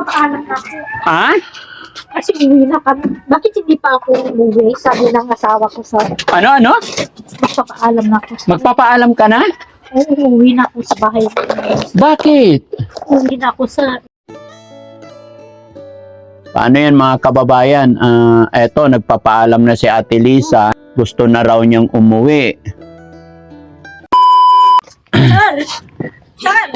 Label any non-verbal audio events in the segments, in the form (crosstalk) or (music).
Magpapaalam na ako. Ha? Kasi uwi na kami. Bakit hindi pa ako umuwi? Sabi ng asawa ko sa Ano, ano? magpapaalam na ako. Sa, Magpapaalam ka na? Oo, umuwi na ako sa bahay. Bakit? Umuwi na ako sa Paano yan mga kababayan? Ah, eto, nagpapaalam na si Ate Lisa. Gusto na raw niyang umuwi. Sir! Sir!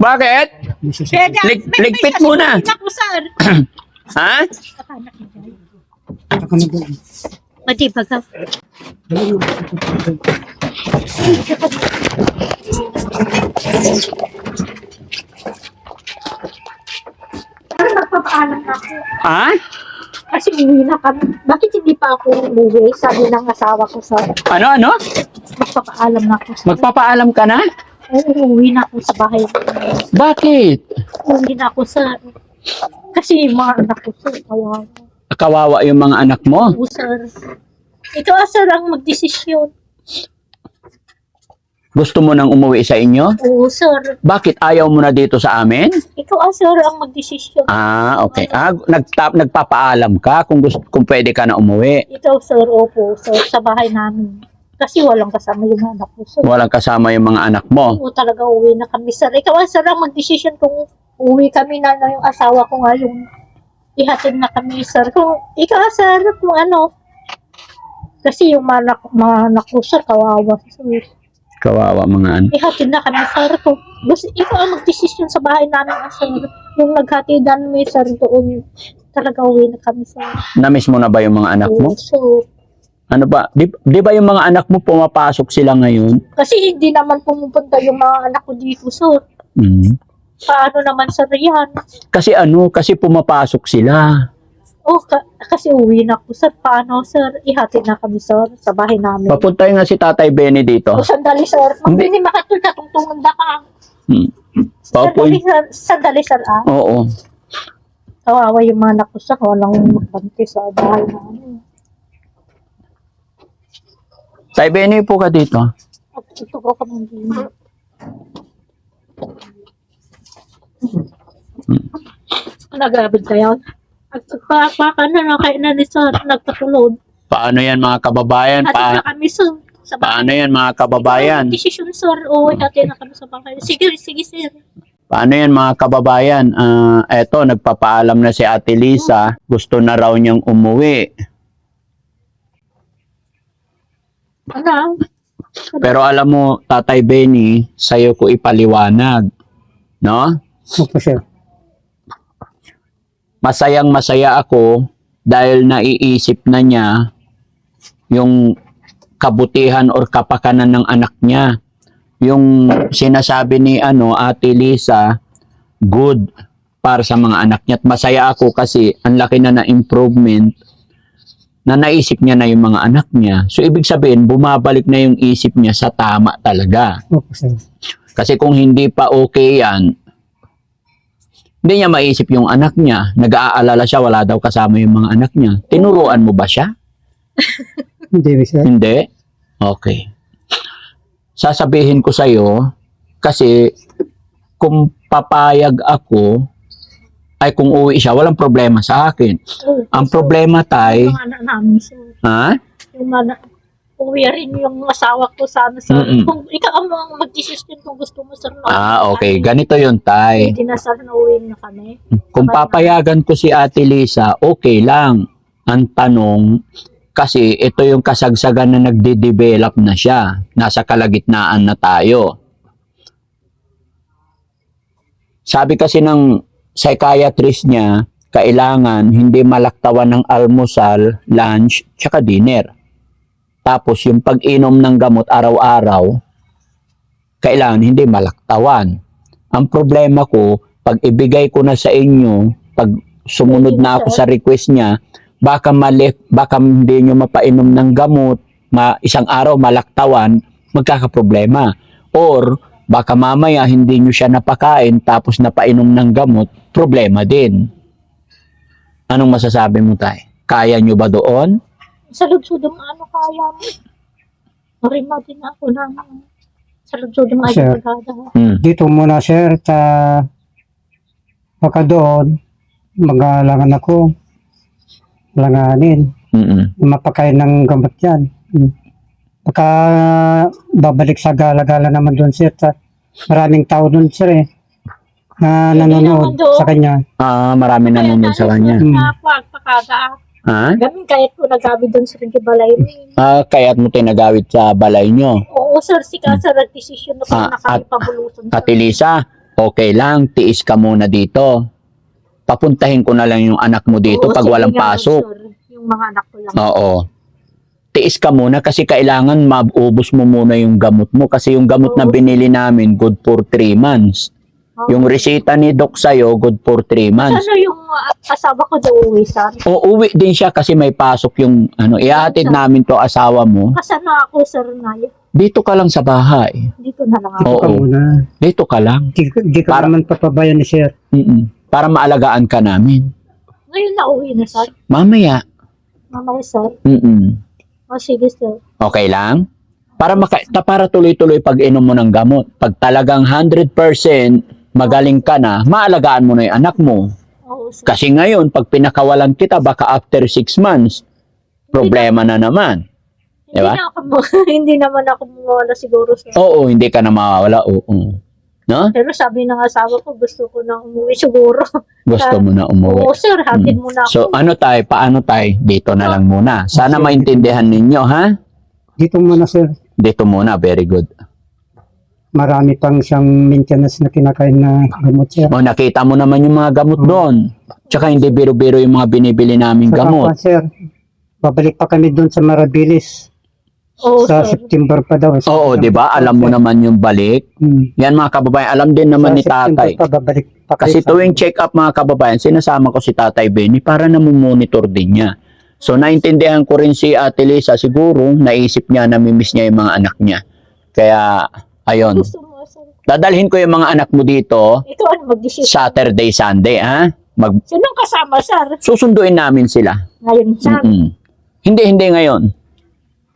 Bakit? Lig- ligpit muna. (clears throat) Ha? Kakanak na dyan. O, di ba ka? Ano magpapaalam na ako? Ha? Kasi uwi na kami. Bakit hindi pa ako umuwi? Sabi ng asawa ko sa Ano, ano? magpapaalam na ako. Magpapaalam ka na? Oo, umuwi na ako sa bahay. Bakit? Umuwi na ako sa... Kasi yung mga anak ko, sir, kawawa. Kawawa yung mga anak mo. Oo, sir. Ikaw, sir, ang magdesisyon. Gusto mo nang umuwi sa inyo? Oo, sir. Bakit ayaw mo na dito sa amin? Ikaw, ah, sir, ang magdesisyon. Ah, okay. Ah, nagtap, nagpapaalam ka kung gusto kung pwede ka na umuwi. Ikaw, sir, opo, sir, sa bahay namin. Kasi walang kasama yung anak ko, sir. Walang kasama yung mga anak mo. Oo, talaga uwi na kami, sir. Ikaw, ah, sir, ang magdesisyon kung uwi kami na, na yung asawa ko nga, yung ihatid na kami, sir. Kung ikaw, sir, kung ano, kasi yung mga anak, mga anak ko, sir, kawawa, sir. Kawawa mga anak. Ihatid na kami, sir. Kung gusto, ikaw ang magdesisyon sa bahay namin, ah, sir. Yung naghatidan mo, sir, doon, talaga uwi na kami, sir. Namiss mo na ba yung mga anak mo? So, Ano ba? Di, di ba yung mga anak mo pumapasok sila ngayon? kasi hindi naman pumupunta yung mga anak ko dito, sir. Hmm. Paano naman, sir, yan? Kasi ano, kasi pumapasok sila. Oh, ka- kasi uwi na ako, sir. Paano, sir? Ihatid na kami, sir, sa bahay namin. Papunta nga si Tatay Benny dito. O, sandali, sir. Hindi. Makatulog ka kung tumanda ka. Hmm. Sandali, Papoy. sir. Sandali, sir, ah. Oo. Kawawa yung mga anak ko, sir. Walang magbante sa bahay namin. Tay Benny po ka dito. At ito ko kami din. Nagabid kayo. At pagpapaka na na kayo na ni sir. Nagpatulog. Paano yan mga kababayan? Pa na kami, sir. Sa bahay. paano yan mga kababayan? Decision, sir. O, hatid na kami sa bahay. Sige, sige, sir. Paano yan mga kababayan? Ah, eto, nagpapaalam na si Ate Lisa. Gusto na raw niyang umuwi. Ano? Pero alam mo, Tatay Benny, sa'yo ko ipaliwanag. No? Opo, sir. Masayang masaya ako dahil naiisip na niya yung kabutihan or kapakanan ng anak niya. Yung sinasabi ni ano, Ate Lisa, good para sa mga anak niya. At masaya ako kasi ang laki na na improvement na naisip niya na yung mga anak niya. So, ibig sabihin, bumabalik na yung isip niya sa tama talaga. Opo, sir. Kasi kung hindi pa okay yan, hindi niya maisip yung anak niya. Nag-aalala siya, wala daw kasama yung mga anak niya. Tinuruan mo ba siya? (laughs) Hindi, sir. Hindi? Okay. Sasabihin ko sa'yo, kasi kung papayag ako, ay kung uwi siya, walang problema sa akin. Oh, Ang problema, tay, Yung anak namin, sir. ha? Yung anak, uwi rin yung asawa ko sana, sir. Mm-mm. Kung ikaw ang mag-decision kung gusto mo, sir. na- Ah, okay. Ganito yun, tay. Hindi na, sir, na uwi na kami. Kung papayagan ko si Ate Lisa, okay lang. Ang tanong, kasi ito yung kasagsagan na nagde-develop na siya. Nasa kalagitnaan na tayo. Sabi kasi ng psychiatrist niya, kailangan hindi malaktawan ng almusal, lunch, tsaka dinner. Tapos yung pag-inom ng gamot araw-araw, kailangan hindi malaktawan. Ang problema ko, pag ibigay ko na sa inyo, pag sumunod na ako sa request niya, baka mali, baka hindi nyo mapainom ng gamot, ma, isang araw malaktawan, magkakaproblema. Or, baka mamaya hindi nyo siya napakain tapos napainom ng gamot, problema din. Anong masasabi mo tayo? Kaya nyo ba doon? Sa lugsod ng ano kaya mo. Marima din ako na sa lugsod ng Sir. Hmm. Dito muna, sir, ta Baka doon, mag-aalangan ako. Langanin. Mm-mm. Mapakain ng gamot yan. Hmm. Baka babalik sa gala-gala naman doon sir. Sa, maraming tao doon sir eh. Na nanonood sa kanya. Ah, marami nanonood sa kanya. Hmm. Ha? Gamin kahit po nagabi doon sa rin balay. Ah, kaya't mo tinagawit sa balay nyo. Oo, sir, si Kasa nag-desisyon na po Ah, na kami at- pabulusan. sir. Ate Lisa, okay lang, tiis ka muna dito. Papuntahin ko na lang yung anak mo dito Oo, pag walang pasok. sir. Yung mga anak ko lang. Oo. Tiis ka muna kasi kailangan maubos mo muna yung gamot mo kasi yung gamot na binili namin good for 3 months. Yung resita ni Doc sa'yo good for 3 months. Ano yung uh, asawa ko daw uwi sa amin? O uwi din siya kasi may pasok yung ano, ihatid namin to asawa mo. Kasama ako, sir, na Dito ka lang sa bahay. dito na lang Dito ako. ka Oo. muna. Dito ka lang. Di, di ka Para- naman papabayan ni sir. Mm-mm. Para maalagaan ka namin. Ngayon na uwi na, sir. Mamaya. Mamaya, sir. Mm-mm. O, sige, sir. Okay lang? Para maka, ta- para tuloy-tuloy pag inom mo ng gamot. Pag talagang 100% magaling ka na, maalagaan mo na yung anak mo. Oo, sir. Kasi ngayon, pag pinakawalan kita, baka after 6 months, problema na naman. Hindi, Diba? na ako, (laughs) hindi naman ako mawala siguro, sir. Oo, hindi ka na mawawala. Oo. No? Pero sabi ng asawa ko, gusto ko na umuwi siguro. (laughs) Gusto mo na umuwi. Oo, sir, hatid mo na ako. So, ano tayo? Paano tayo? Dito na lang muna. Sana maintindihan ninyo, ha? Dito muna sir. Dito muna. Very good. Marami pang siyang maintenance na kinakain na gamot sir. O, nakita mo naman yung mga gamot doon. Tsaka hindi biro-biro yung mga binibili naming Saka gamot. pa, sir, babalik pa kami doon sa Marabilis. Oo, sa sir. September pa daw. Oo, di ba? Alam mo naman yung balik. Hmm. Yan mga kababayan, alam din naman Sa ni September tatay. Pa, babalik pa kayo Kasi sa- tuwing check up mga kababayan, sinasama ko si tatay Benny para namumonitor din niya. So naintindihan ko rin si Ate Lisa, siguro naisip niya, namimiss niya yung mga anak niya. Kaya, ayun. Gusto mo, sir. Dadalhin ko yung mga anak mo dito Ikaw ano mag-decision? Saturday, Sunday, ha? Mag Sinong kasama, sir? susunduin namin sila. Ngayon, sir. Mm-mm. Hindi, hindi ngayon.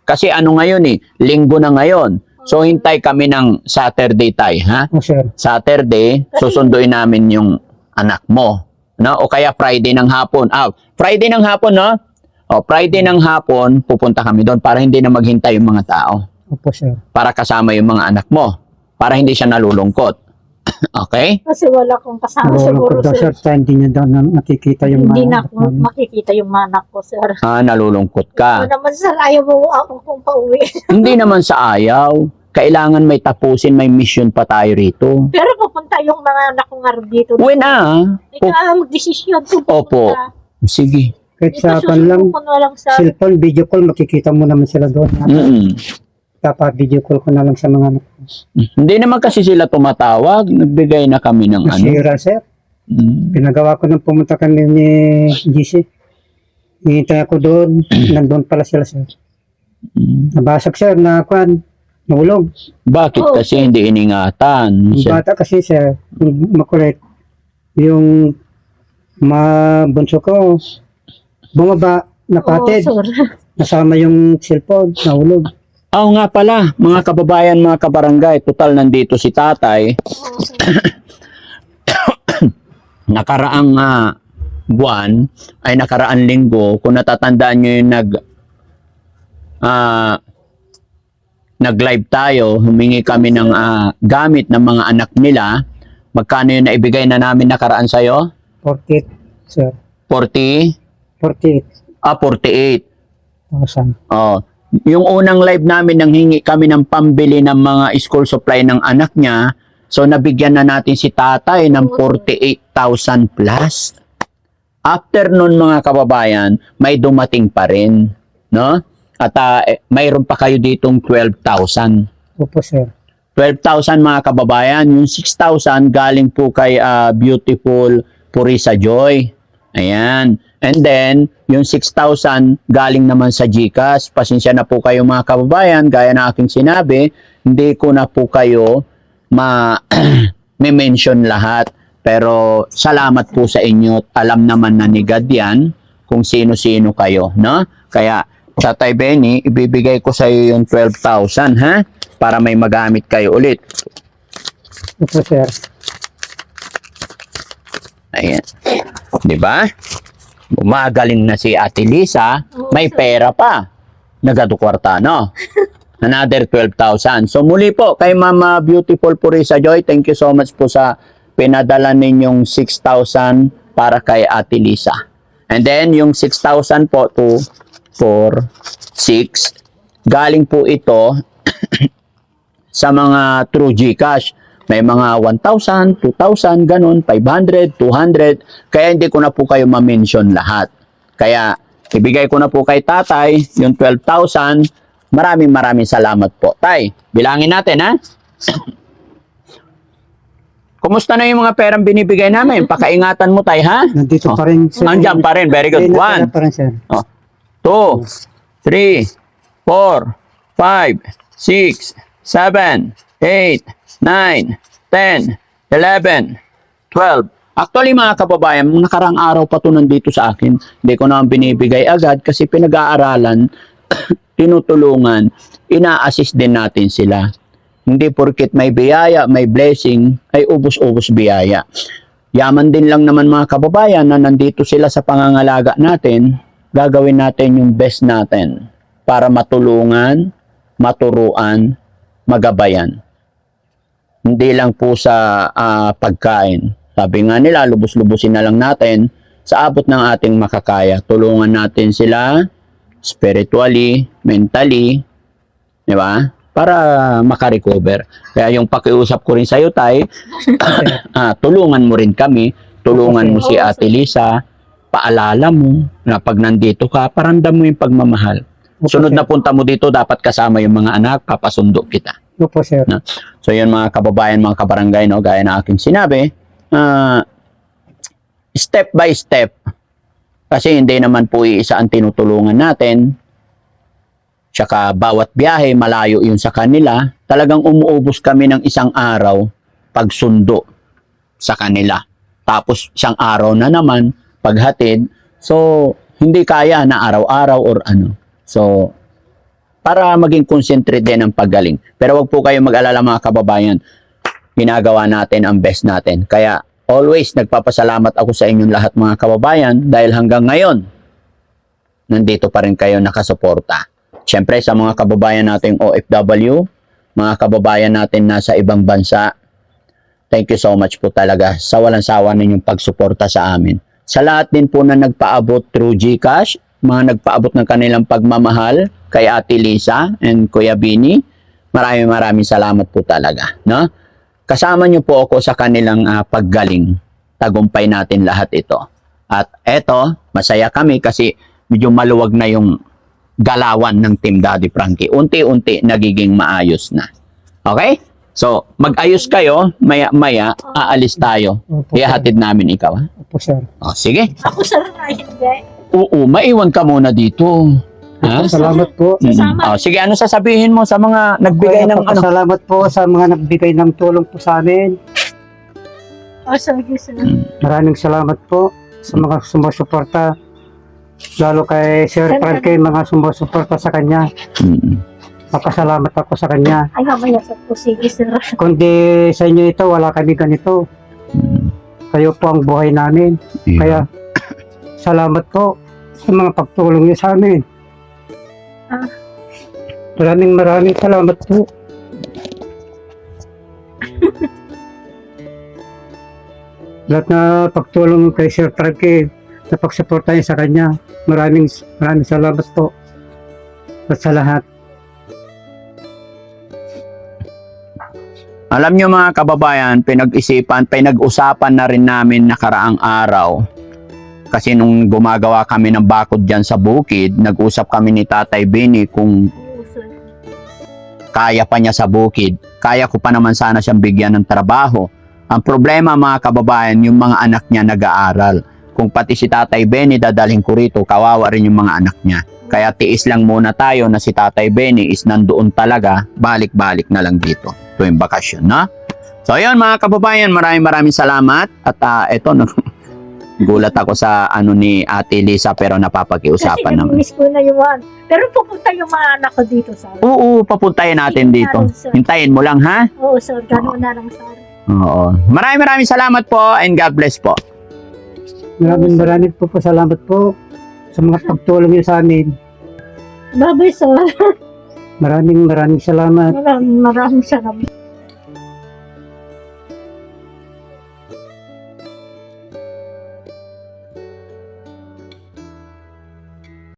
Kasi ano ngayon eh, linggo na ngayon. So hintay kami ng Saturday tay, ha? Oh, sir. Saturday, susunduin namin yung anak mo. No? O kaya Friday ng hapon. Ah, Friday ng hapon, no? O, Friday ng hapon, pupunta kami doon para hindi na maghintay yung mga tao. Opo, sir. Para kasama yung mga anak mo. Para hindi siya nalulungkot. (laughs) okay? Kasi wala kong kasama Nalulungkot siguro, daw, sir. sir. Kaya hindi niya daw na nakikita yung Hindi na ako namin. makikita yung mga anak ko, sir. Ah, nalulungkot Ano ka. naman, sir, ayaw mo ako kung pauwi. (laughs) hindi naman sa ayaw. Kailangan may tapusin, may mission pa tayo rito. Pero pupunta yung mga anak ko nga dito. Uwi na. ah. Ikaw ang mag-desisyon kung Opo. pupunta. Sige. Kahit sa pan lang, ko na lang sa... cellphone, video call, makikita mo naman sila doon. Mm-mm. Dapat video call ko na lang sa mga anak ko. Hindi naman kasi sila tumatawag. Nagbigay na kami ng ano. Masira, sir. Mm. Pinagawa ko nang pumunta kami ni GC. Hihintay ako doon. Nandun pala sila, sir. Mm. Nabasag, sir, na kwan. Nahulog. Bakit Oh. kasi hindi iningatan? Yung Sir, bata kasi, sir, yung makulit. Yung mabunso ko, bumaba, napatid. Oo, sir. Nasama yung cellphone, nahulog. Oo nga pala, mga kababayan, mga kabarangay, total nandito si tatay. (coughs) Nakaraang ah, buwan, ay nakaraang linggo, kung natatandaan nyo yung nag, ah, nag-live tayo, humingi kami ng ah, gamit ng mga anak nila. Magkano yung naibigay na namin nakaraan sa'yo? 48, sir. 40? 48,000. Ah, 48. Oh, yung unang live namin nang hingi kami ng pambili ng mga school supply ng anak niya. So nabigyan na natin si tatay ng 48,000 plus. After nun mga kababayan, may dumating pa rin, no? At eh, mayroon pa kayo ditong 12,000. Opo, sir. 12,000 mga kababayan, yung 6,000 galing po kay ah, Beautiful Purisa Joy. Ayan. And then, yung 6,000 galing naman sa GCash. Pasensya na po kayo mga kababayan, gaya na aking sinabi, hindi ko na po kayo ma (clears throat) may mention lahat. Pero salamat po sa inyo. Alam naman na ni God yan kung sino-sino kayo, no? Kaya, Tatay Benny, ibibigay ko sa iyo yung 12,000, ha? Para may magamit kayo ulit. Opo, sir. Ayan. Di ba? Gumagaling na si Ate Lisa, may pera pa. Nagado kwarta, no? (laughs) Another 12,000. So muli po, kay Mama Beautiful Purisa Joy, thank you so much po sa pinadala ninyong 6,000 para kay Ate Lisa. And then, yung 6,000 po, 2, 4, 6, galing po ito (clears throat) sa mga True Gcash. May mga 1,000, 2,000, ganun, 500, 200. Kaya hindi ko na po kayo ma-mention lahat. Kaya ibigay ko na po kay tatay yung 12,000. Maraming maraming salamat po. Tay, bilangin natin ha. (clears throat) Kumusta na yung mga perang binibigay namin? Pakaingatan mo tay ha. Nandito Oh. pa rin. sir. Nandiyan pa rin. Very good. One, pa rin, sir. Oh. Two, three, four, five, six, seven, eight, nine, ten, eleven, twelve. Actually, mga kababayan, nakarang araw pa to nandito sa akin. Hindi ko naman binibigay agad kasi pinag-aaralan, (coughs) tinutulungan, ina-assist din natin sila. Hindi porkit may biyaya, may blessing, ay ubos-ubos biyaya. Yaman din lang naman mga kababayan na nandito sila sa pangangalaga natin, gagawin natin yung best natin para matulungan, maturuan, magabayan. Hindi lang po sa ah, pagkain. Sabi nga nila, lubos-lubusin na lang natin sa abot ng ating makakaya. Tulungan natin sila spiritually, mentally, di ba? Para makarecover. Kaya yung pakiusap ko rin sa'yo, Tay, (coughs) ah, tulungan mo rin kami, tulungan mo si Ate Lisa, paalala mo na pag nandito ka, paramdam mo yung pagmamahal. Sunod na punta mo dito, dapat kasama yung mga anak, papasundo kita. Opo, sir. So yun mga kababayan, mga kabarangay, no, gaya na aking sinabi, ah, step by step, kasi hindi naman po iisa ang tinutulungan natin, tsaka bawat biyahe, malayo yun sa kanila, talagang umuubos kami ng isang araw pagsundo sa kanila. Tapos isang araw na naman paghatid. So, hindi kaya na araw-araw or ano. So, para maging concentrate din ang paggaling. Pero wag po kayo mag-alala mga kababayan. Ginagawa natin ang best natin. Kaya always nagpapasalamat ako sa inyong lahat mga kababayan dahil hanggang ngayon nandito pa rin kayo nakasuporta. Siyempre sa mga kababayan nating OFW, mga kababayan natin nasa ibang bansa, thank you so much po talaga sa walang sawa ninyong pagsuporta sa amin. Sa lahat din po na nagpaabot through GCash, mga nagpaabot ng kanilang pagmamahal kay Ate Lisa and Kuya Bini, maraming maraming salamat po talaga. No? Kasama niyo po ako sa kanilang ah, paggaling. Tagumpay natin lahat ito. At eto, masaya kami kasi medyo maluwag na yung galawan ng Team Daddy Frankie. Unti-unti nagiging maayos na. Okay? So, mag-ayos kayo, maya-maya, aalis tayo. Opo, namin ikaw. Ha? Opo, sir. O, sige. Ako sir na hindi. Oo, maiwan ka muna dito. Ha? Salamat po. Mm. Sasama. O, sige, ano sasabihin mo sa mga nagbigay ng ano? Salamat po sa mga nagbigay ng tulong po sa amin. O sige sir. Maraming salamat po sa mga sumusuporta. Lalo kay Sir Frankie, mga sumusuporta sa kanya. Mm. Papasalamat ako sa kanya. Ay mamaya sir po sige sir. Kundi sa inyo ito, wala kami ganito. Mm. Kayo po ang buhay namin. Yeah. Kaya, salamat po sa mga pagtulong niyo sa amin. Ah. Maraming maraming salamat po. (laughs) Lahat na pagtulong kay Sir Frankie na pagsuporta niya sa kanya. Maraming maraming salamat po. At sa lahat. Alam nyo mga kababayan, pinag-isipan, pinag-usapan na rin namin nakaraang araw. Kasi nung gumagawa kami ng bakod dyan sa bukid, nag-usap kami ni Tatay Bini kung kaya pa niya sa bukid. Kaya ko pa naman sana siyang bigyan ng trabaho. Ang problema mga kababayan, yung mga anak niya nag-aaral. Kung pati si Tatay Benny dadalhin ko rito, kawawa rin yung mga anak niya. Kaya tiis lang muna tayo na si Tatay Benny is nandoon talaga, balik-balik na lang dito tuwing bakasyon, no? So ayun mga kababayan, maraming maraming salamat. At ah, eto, (laughs) gulat ako sa ano ni Ate Lisa pero Kasi napapakiusapan naman. nag-miss ko na yung mga, pero pupunta yung mga anak ko dito sir. Oo, papuntayin natin dito. Hintayin mo lang ha. Oo sir, gano'n na lang sir. Oo. Maraming maraming salamat po and God bless po. Maraming maraming po po salamat po sa mga pagtulong niyo sa amin. Babay sir. Maraming maraming salamat. Maraming maraming salamat.